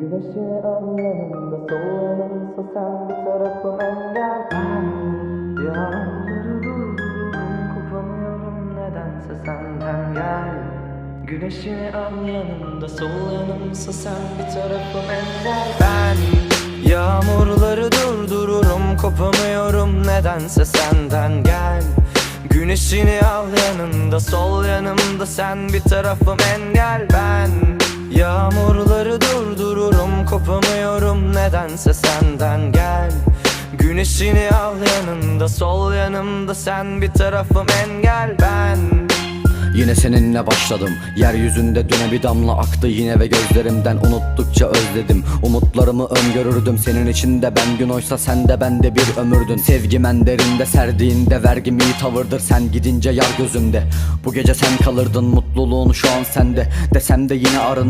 Yanımda sol yanımsa sen bir tarafım engel. Ben yağmurları durdururum kopamıyorum nedense senden gel. Yanımda sol yanımsa sen bir tarafım engel. Ben yağmurları durdururum kopamıyorum nedense senden gel. Güneşini al yanımda sol yanımda sen bir tarafım engel. Ben kopamıyorum nedense senden gel. Güneşini al yanımda sol yanımda sen bir tarafım engel ben. Yine seninle başladım Yeryüzünde düne bir damla aktı yine ve gözlerimden Unuttukça özledim. Umutlarımı öngörürdüm Senin içinde ben gün oysa sen de bende bir ömürdün. Sevgim en derinde serdiğinde vergim iyi tavırdır Sen gidince yar gözümde. Bu gece sen kalırdın mutluluğun şu an sende. Desem de yine arındım